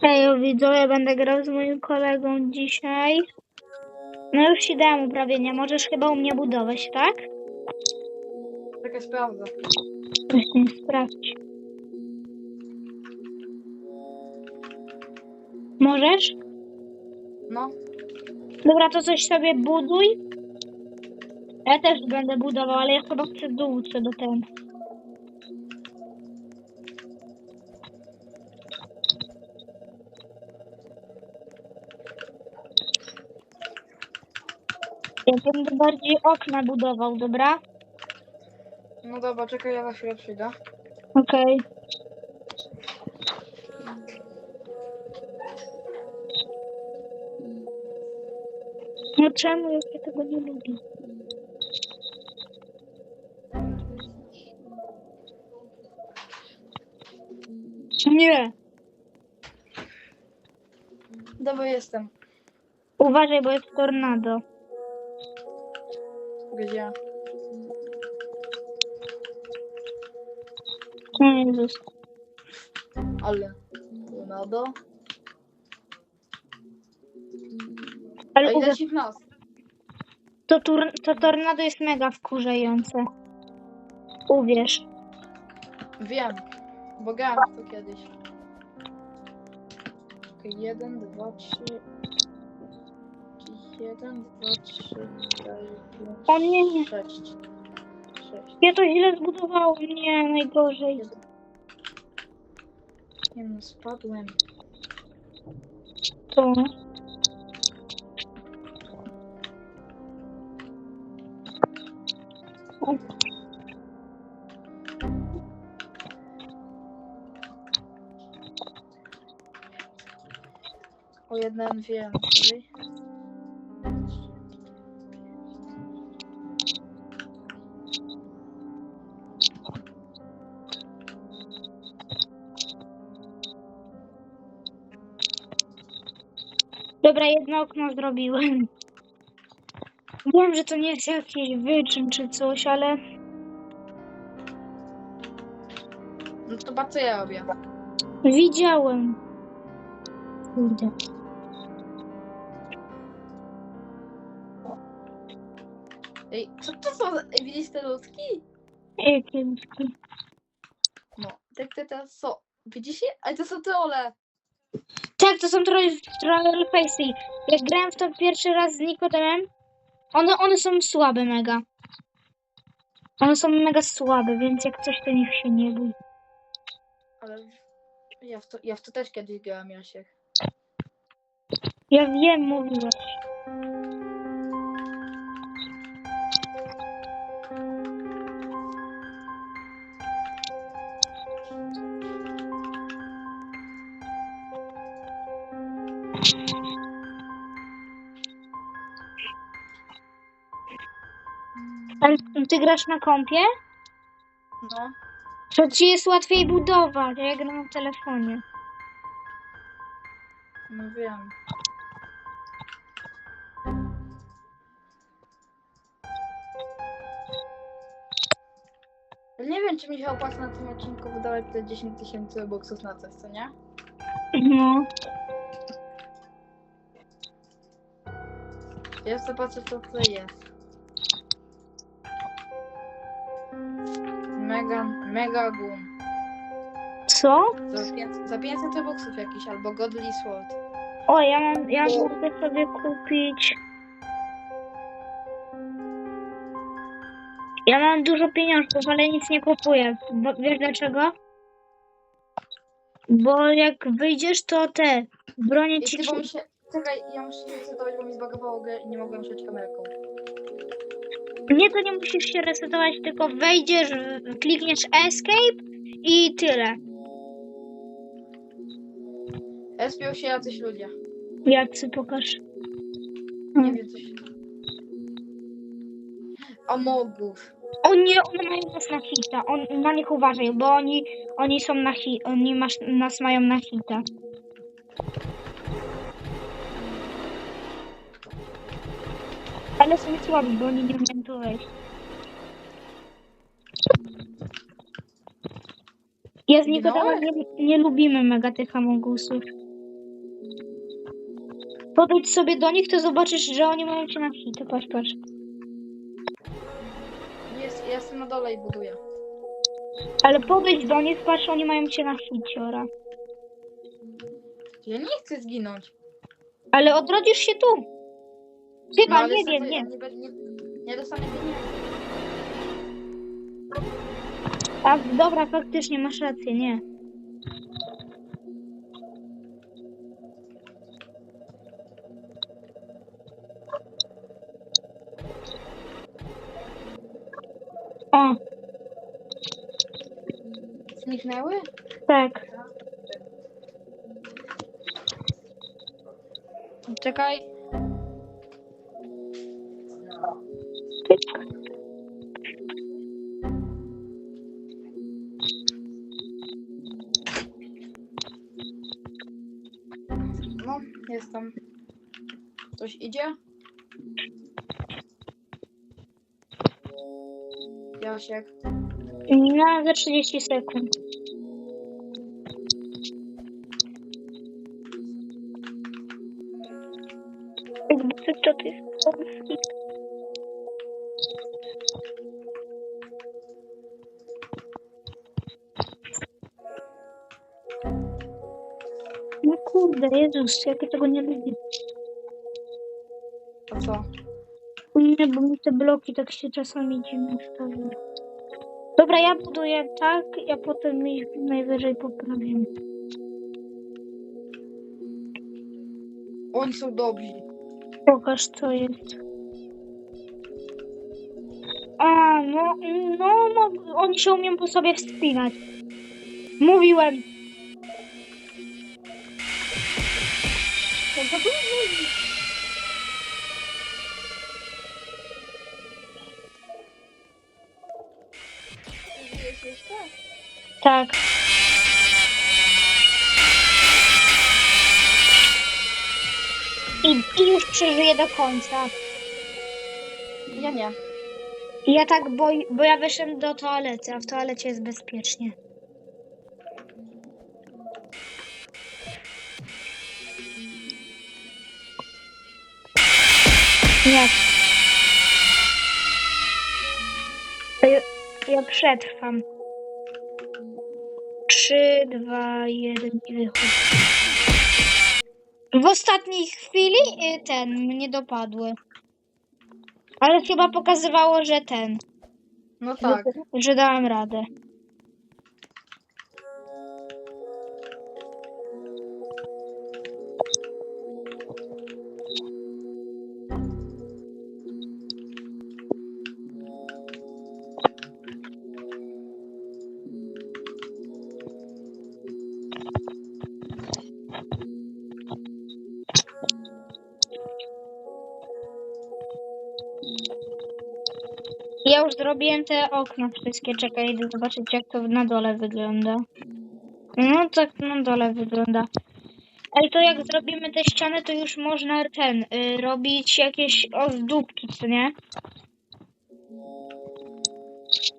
Hej, widzowie, będę grał z moim kolegą dzisiaj. No już ci dałem uprawienia, możesz chyba u mnie budować, tak? Czekaj, sprawdzę. Właśnie, sprawdź. Możesz? No, Dobra, to coś sobie buduj. Ja też będę budował, ale ja chyba chcę dół co do ten. Ja będę bardziej okna budował, dobra? no dobra, czekaj, ja za chwilę przyjdę. Okej. No czemu ja tego nie lubię? Nie. Dobra, jestem. Uważaj, bo jest tornado. Gdzie? O Jezus. Ale. Tornado. Ale Ej, uważ, leci w nas. to, tur- to tornado jest mega wkurzające. Uwierz. Wiem. Bo grałem w to kiedyś. Okej, jeden, dwa, trzy. Jeden, dwa, trzy, cztery, pięć, O nie, nie. sześć. Sześć. Ja to źle zbudowałem. Nie, najgorzej. Nie no, spadłem. To. O, O jeden więcej. Dobra, jedno okno zrobiłem. Wiem, że to nie jest jakiś wyczyn czy coś, ale No to ba co ja robię? widziałem. Kurde. Ej, co to są? Widzisz te ludzki? Jakie ludzki. No, tak te teraz są. Widzisz je? Ale to są trole. Tak, to są troll, facey. Jak grałem w to pierwszy raz z Nikodemem, one, one są słabe mega. One są mega słabe, więc jak coś to niech się nie bój. Ale ja w to, ja w to też kiedyś grałem, Jasiek. Ja wiem, mówiłeś. Ty grasz na kompie? No, To ci jest łatwiej budować, a ja gram na telefonie. no wiem. Nie wiem, czy mi się opłaca na tym odcinku wydawać te 10 tysięcy boksów na coś, co nie? No. Ja sobie patrzę, co tutaj jest. Mega, mega gum. Co? Za, pięć- za 500 boksów jakiś, albo Godly Sword. O, ja mam, ja mogę sobie kupić. Ja mam dużo pieniążków, ale nic nie kupuję. Bo, wiesz dlaczego? Bo jak wyjdziesz, to te bronie ci. Jeśli bo mi się... Czekaj, ja muszę się resetować, bo mi zbagowało grę i nie mogłem siąść kamerką. Nie, to nie musisz się resetować, tylko wejdziesz, klikniesz escape i tyle. Espią się jacyś ludzie. Jacy pokaż. Nie wiem, coś... O nie, one mają nas na hita. On, na nich uważaj, bo oni, oni są na hit. Oni masz, nas mają na hita. Ale są słabi, bo oni nie umieją tu wejść. Ja z Nikodemem nie, nie lubimy mega tych amogusów. Podejdź sobie do nich, to zobaczysz, że oni mają cię na hit. Patrz, patrz. Jest, ja jestem na dole i buduję. Ale podejdź do nich, patrz, oni mają cię na hiciora. Ja nie chcę zginąć. Ale odrodzisz się tu. Chyba, No, ale nie wiem, nie. Nie, be- nie, nie dostanę pieniędzy. A, dobra, faktycznie, masz rację, nie. O, Zniknęły? tak. Czekaj. No, jestem. Coś idzie? Jasiek. Na za 30 sekund. Jakby co to jest. Kurde, Jezus, jak ja tego nie lubię. A co? Nie, bo mi te bloki tak się czasami dziwnie stawiają. Dobra, ja buduję tak, ja potem ich najwyżej poprawię. Oni są dobrzy. Pokaż co jest. A, no, no, no, oni się umieją po sobie wspinać. Mówiłem. Tak. I, I już przeżyję do końca. Ja nie. Ja tak, bo, bo ja wyszedłem do toalety, a w toalecie jest bezpiecznie. Nie. To Ja, ja przetrwam. Trzy, dwa, jeden i wychodzę. W ostatniej chwili y, ten mnie dopadły. Ale chyba pokazywało, że ten, No tak. że dałem radę. Już zrobiłem te okna wszystkie. Czekaj, idę zobaczyć jak to na dole wygląda. No tak na dole wygląda. Ej, to jak zrobimy te ściany, to już można ten, y, robić jakieś ozdóbki, co nie?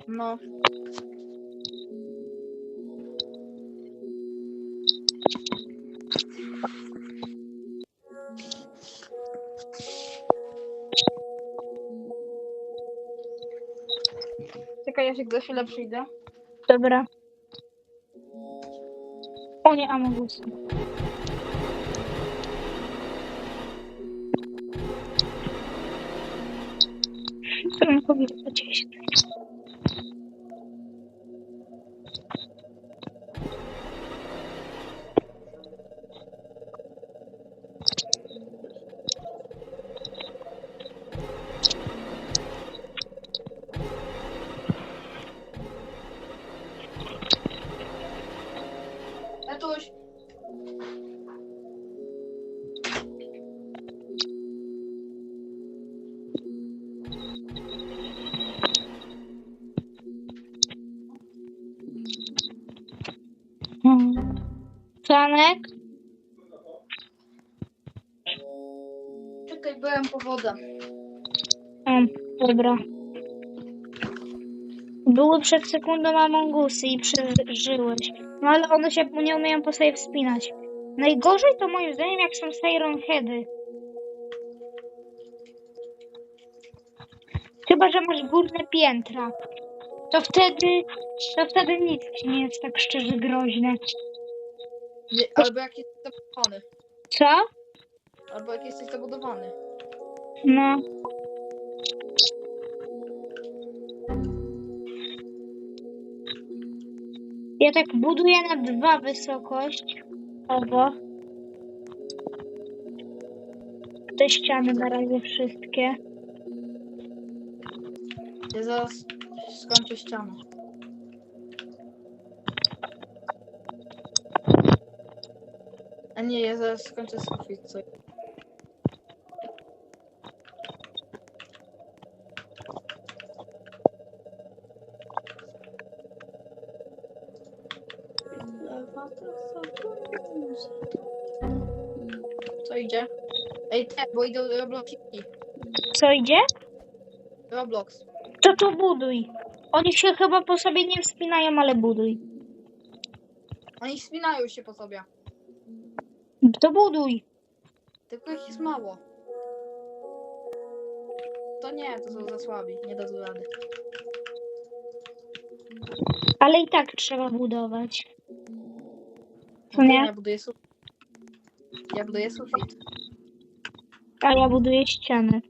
No. Czekaj, Jasiek, za chwilę przyjdę. Dobra. O nie, Amogus. Co mam powiedzieć? Czekaj, byłem po wodę. O, dobra. Były przed sekundą Amongusy i przeżyłeś. No ale one się nie umieją po sobie wspinać. Najgorzej to moim zdaniem jak są Siren Heady. Chyba, że masz górne piętra. To wtedy, to wtedy nic ci nie jest tak szczerze groźne. Nie, albo jak jesteś zabudowany. Co? Albo jak jesteś zabudowany. No. Ja tak buduję na dwa wysokość. Owo. Te ściany na razie wszystkie. Ja zaraz skończę ścianę. A nie, ja zaraz skończę sufit. Co bo idą Robloxiki. Co idzie? Roblox. To to buduj. Oni się chyba po sobie nie wspinają, ale buduj. Oni spinają się po sobie. To buduj. Tylko ich jest mało. To nie, to są za słabi. Nie dadzą rady. Ale i tak trzeba budować. Co Ja nie? buduję sufit. Ja buduję sufit. A ja buduję ścianę.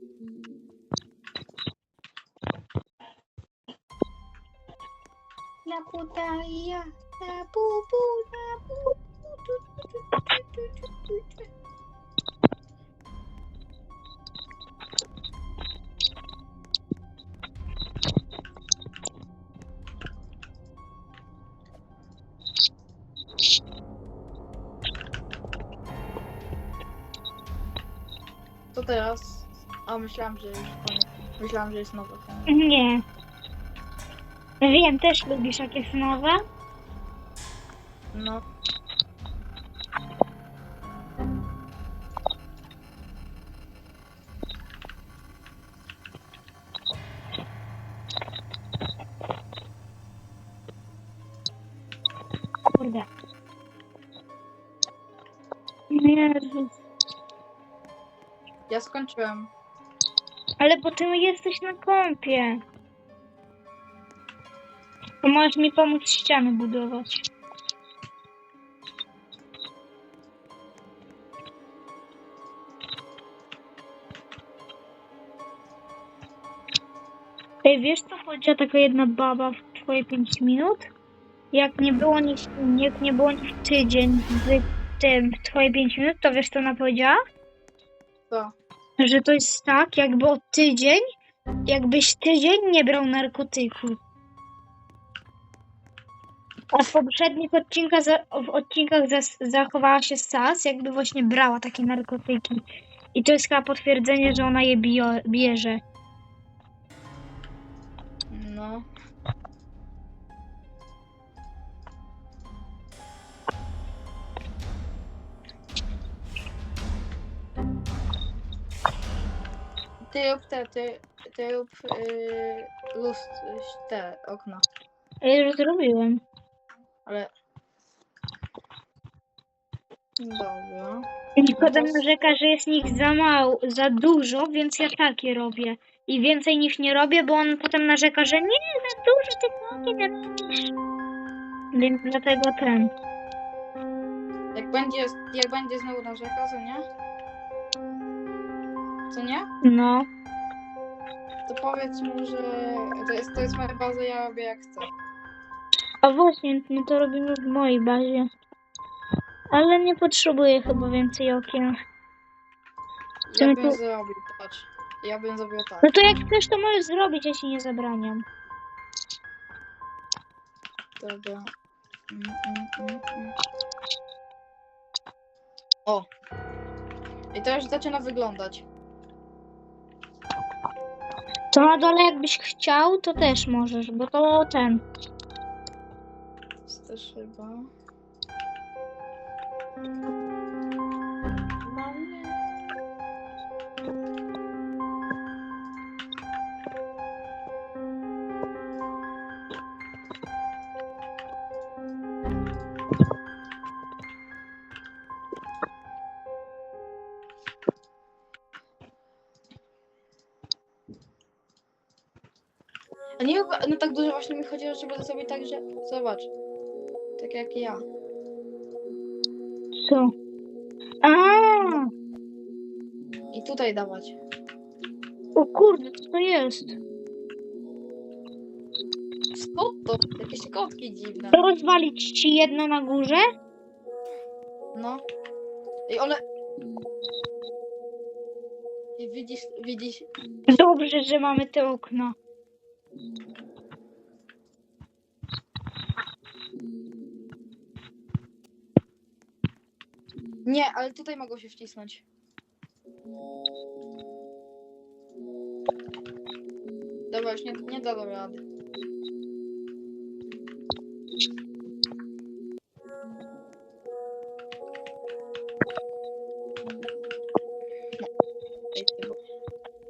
La putaria, la pupu, la pupu. To teraz? A myślałam, że już koniec. Myślałam, że jest nowe. Nie. Wiem, też lubisz jak jest nowe. No. Kurde. Jezus. Ja skończyłem. Ale bo ty jesteś na kąpie. To możesz mi pomóc ściany budować. Ej, wiesz co chodzi o taka jedna baba w twoje 5 minut? Jak nie było nic, jak nie było nic tydzień w tym w twoje 5 minut, to wiesz co ona powiedziała? To. że to jest tak, jakby o tydzień, jakbyś tydzień nie brał narkotyku. A w poprzednich odcinkach, w odcinkach zas- zachowała się Sas, jakby właśnie brała takie narkotyki. I to jest chyba potwierdzenie, że ona je bio- bierze. No. Ty rób te, ty, ty rób yy, lust, te okna, Ja już zrobiłem. ale... Dobra. Nikodem narzeka, że jest nich za mało, za dużo, więc ja takie robię. I więcej niż nie robię, bo on potem narzeka, że nie, za dużo ty takie nie robisz. Więc dlatego ten. Jak będzie, jak będzie znowu narzeka, co nie? Co nie? No. To powiedz mu, że to jest, to jest moja baza, ja robię jak chcę. A właśnie, my to robimy w mojej bazie. Ale nie potrzebuję chyba więcej okien. Ja my bym tu- zrobił, patrz. Ja bym zrobił tak. No to jak chcesz, to możesz zrobić, ja ci nie zabraniam. Dobra. Mm, mm, mm, mm. O! I to już zaczyna wyglądać. To na dole jakbyś chciał, to też możesz, bo to ten. Jest też chyba. No tak dużo właśnie mi chodziło, żeby zrobić tak, że... Zobacz. Tak jak ja. Co? A, I tutaj dawać. o kurde, co to jest? Skąd to? Jakieś kotki dziwne. To rozwalić ci jedno na górze? No. I one... I widzisz, widzisz... Dobrze, że mamy te okno. Nie, ale tutaj mogą się wcisnąć. Dobra, już nie, nie dam rady.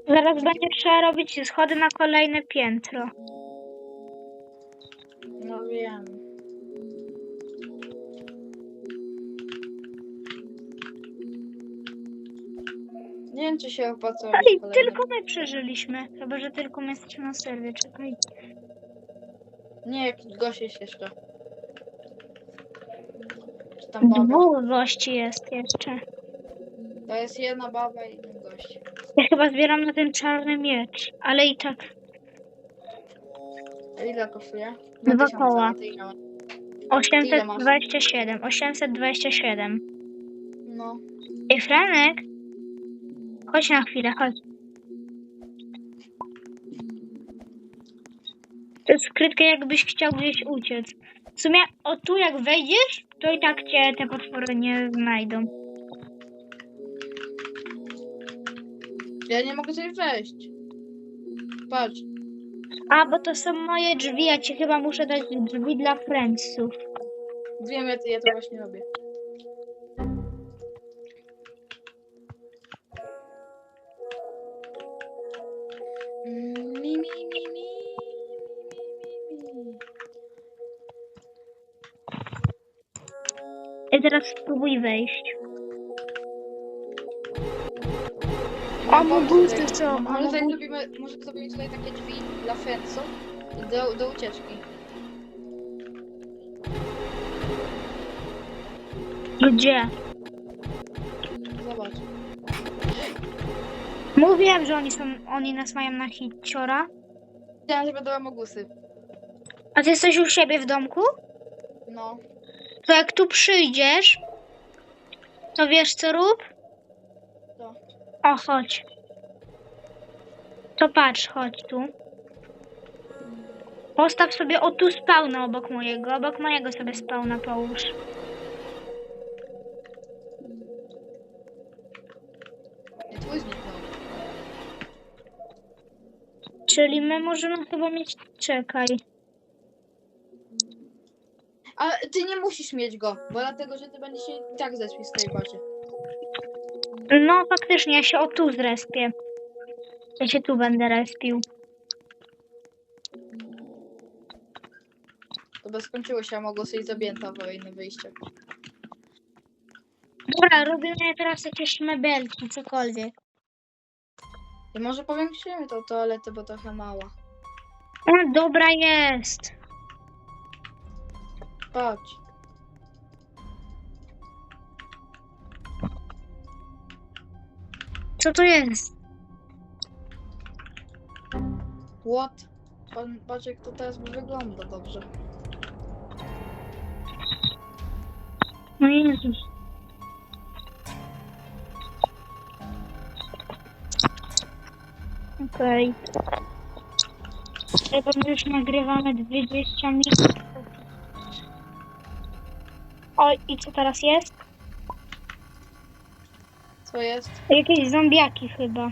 Zaraz będzie trzeba robić schody na kolejne piętro. No wiem. Nie wiem, czy się opłaca robić Ej, tylko my przeżyliśmy. Chyba, że tylko my jesteśmy na serwie. Czekaj. Nie, gość jest jeszcze. Czy tam baba? Dwóch gości jest jeszcze. To jest jedna baba i jeden gość. Ja chyba zbieram na ten czarny miecz, ale i tak A ile kosztuje? Dwa tysiące, koła. a ty ile masz? 827. 827. No. Ej, Franek! Chodź na chwilę, chodź. To jest skrytka, jakbyś chciał gdzieś uciec. W sumie, o tu jak wejdziesz, to i tak cię te potwory nie znajdą. Ja nie mogę tutaj wejść. Patrz. A, bo to są moje drzwi, ja ci chyba muszę dać drzwi dla friendsów. Wiem, ja ja to właśnie robię. Mi, mi, mi, mi, mi, mi, mi. I teraz spróbuj wejść. No, A tutaj- są, a Może tutaj mogusy- zrobimy, może zrobimy tutaj takie drzwi dla friendsów do, do ucieczki. Gdzie? Mówiłem, że oni są, oni nas mają na hiciora. Chciałam, że będą mogusy. A ty jesteś u siebie w domku? No. To jak tu przyjdziesz, to wiesz co rób? Co? O, chodź. To patrz, chodź tu. Postaw sobie o tu spawna obok mojego, obok mojego sobie spawna połóż. Twój zniknął. Czyli my możemy chyba mieć... Czekaj. Ale ty nie musisz mieć go, bo dlatego, że ty będziesz się i tak zespił z tej bazie. No faktycznie, ja się o tu zrespię. Ja się tu będę respił. To by skończyło się, a mogło sobie zabiję awaryjne wyjście. Dobra, robimy teraz jakieś mebelki, cokolwiek. I może powiększymy tą toaletę, bo trochę mała. O, dobra jest. Patrz. Co to jest? What? Pan, patrz jak to teraz wygląda dobrze. No Jezus. Okej. Okay. już nagrywamy 20 minut. Oj, i co teraz jest? Co jest? Jakieś zombiaki chyba.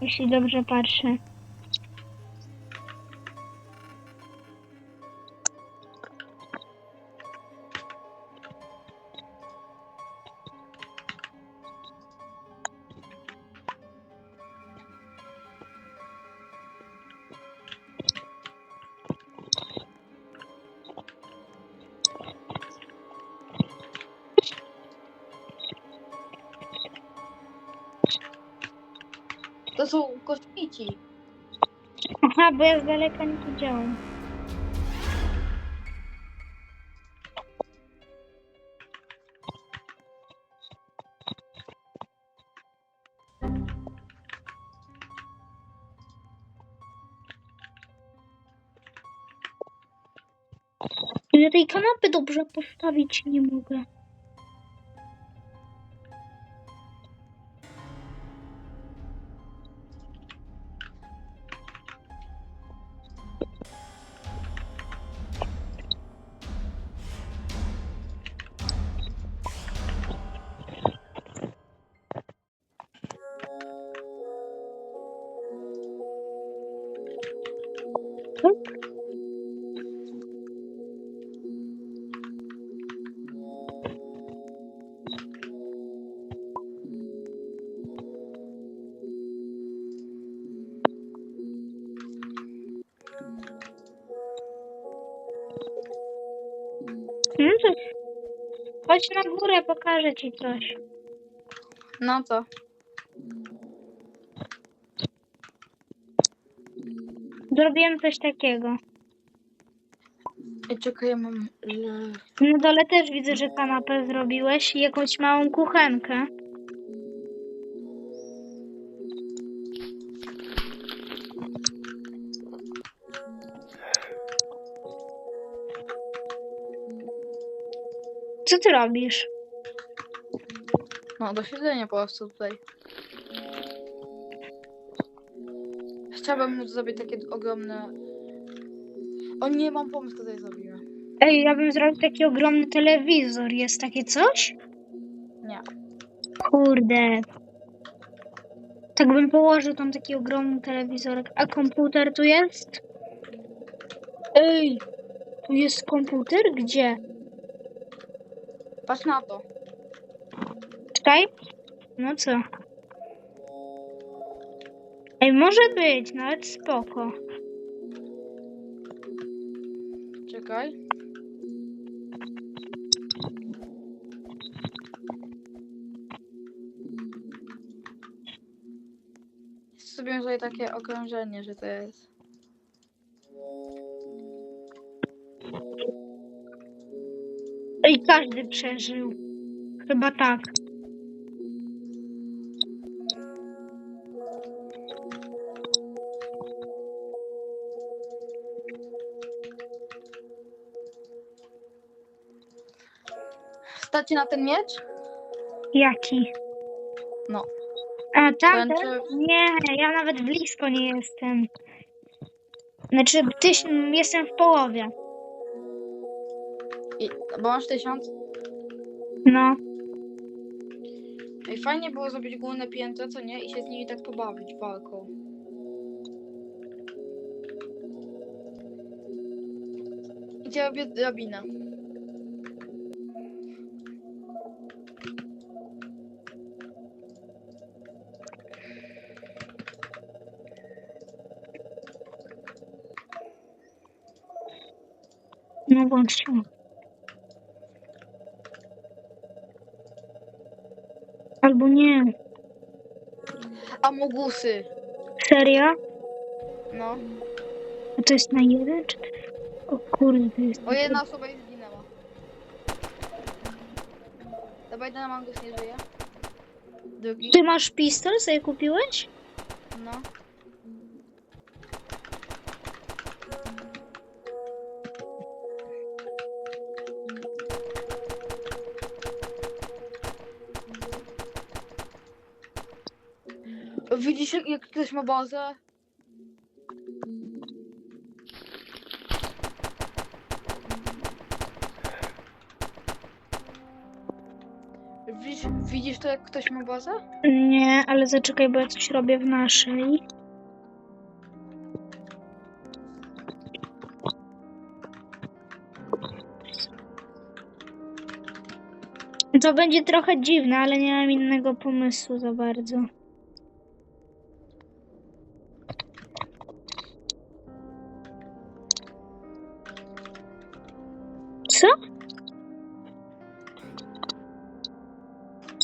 Jeśli dobrze patrzę. Bo ja z daleka nie widziałam. Tej kanapy dobrze postawić nie mogę. Chodź na górę, pokażę ci coś. No to. Zrobiłem coś takiego. I czekaj, ja mam... Na dole też widzę, że kanapę zrobiłeś i jakąś małą kuchenkę. Co ty robisz? No, do siedzenia po prostu tutaj. Chciałbym móc zrobić takie ogromne... O nie, mam pomysł, tutaj zrobimy. Ej, ja bym zrobił taki ogromny telewizor. Jest takie coś? Nie. Kurde. Tak bym położył tam taki ogromny telewizorek. A komputer tu jest? Ej, tu jest komputer? Gdzie? Patrz na to. Czekaj. No co? Ej, może być, nawet spoko. Czekaj. Zrobię tutaj takie okrążenie, że to jest. Ej, każdy przeżył. Chyba tak. Stacie na ten miecz? Jaki? No. A? Ten, ten? czy- Nie, ja nawet blisko nie jestem. Znaczy, tyś, jestem w połowie. I, bo masz tysiąc. No. I fajnie było zrobić główne piętro, co nie? I się z nimi tak pobawić walką. I cię robię drabinę. No włącz się. Albo nie. A mogusy. Serio? No. A to jest na jeden czy... O kurde, to jest... O jedna osoba już zginęła. Dobra, jeden mangus nie żyje. Drugi. Ty masz pistol, sobie kupiłeś? No. Jak ktoś ma bazę? Widzisz, widzisz to jak ktoś ma bazę? Nie, ale zaczekaj, bo ja coś robię w naszej. To będzie trochę dziwne, ale nie mam innego pomysłu za bardzo. Co?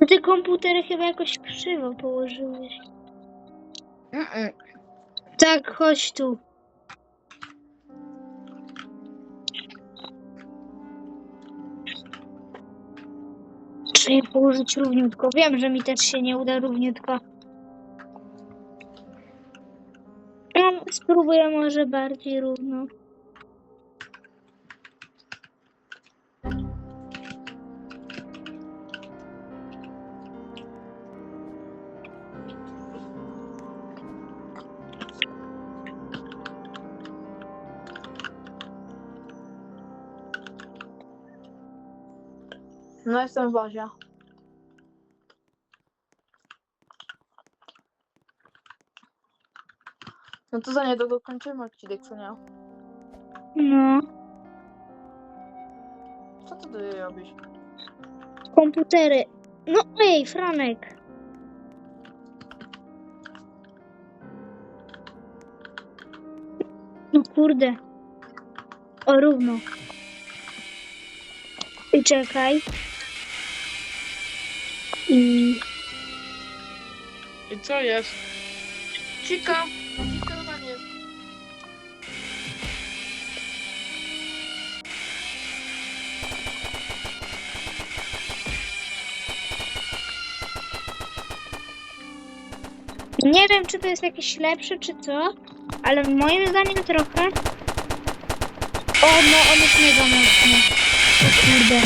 Te ty komputer chyba jakoś krzywo położyłeś. Mm -mm. Tak, chodź tu. Trzeba je położyć równiutko. Wiem, że mi też się nie uda równiutko. No, spróbuję może bardziej równo. No jestem w bazie. No to za niedługo kończymy odcinek, co nie? No, Co ty tutaj robisz? komputery. No ej, Franek. No kurde. O, równo. I czekaj. I... I co jest? Cika! Cika normalnie jest. Nie wiem, czy to jest jakieś lepsze, czy co, ale moim zdaniem trochę. O, no, on jest mega mocny. O kurde,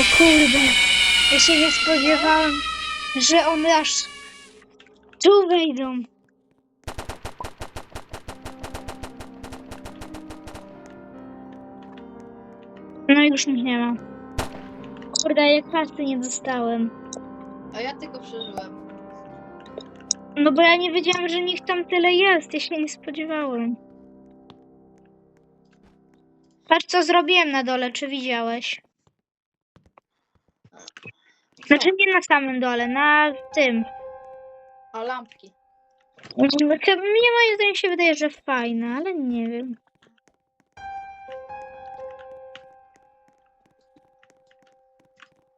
o kurde. Ja się nie spodziewałam, że one aż tu wejdą. No już mich nie ma. Kurde, ja kasy nie dostałem. A ja tylko przeżyłem. No bo ja nie wiedziałam, że nich tam tyle jest. Ja się nie spodziewałem. Patrz, co zrobiłem na dole, czy widziałeś? Znaczy nie na samym dole, na tym. A lampki. Znaczy, mnie moim zdaniem się wydaje, że fajne, ale nie wiem.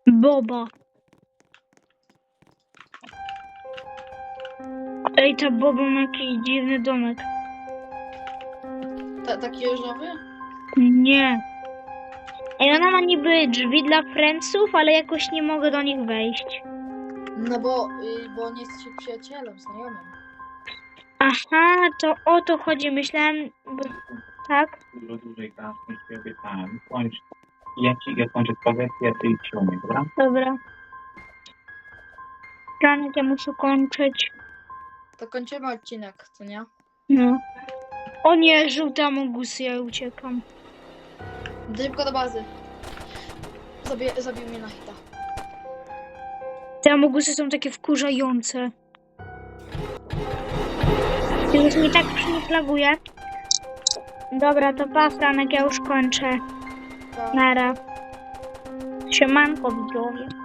Boba. Ej, ta Boba ma jakiś dziwny domek. Ta, taki jeżowy? Nie. Ej, ona ma niby drzwi dla friendsów, ale jakoś nie mogę do nich wejść. No bo, y, bo on jest się przyjacielem, znajomym. Aha, to o to chodzi. Myślałem, bo... tak? dużo dłużej niż ci obiecałem. Kończ. Ja ci ja kończę progresję, a ty idź się umie, dobra? Dobra. Ranek, ja muszę kończyć. To kończymy odcinek, co nie? No. O nie, żółte amogusy, ja uciekam. Szybko do bazy. Zabie, zabił mnie na hita. Te amogusy są takie wkurzające. Już mi tak przyflaguje. Dobra, to pa, Franek, ja już kończę. Pa. Nara. Siemanko, widzowie.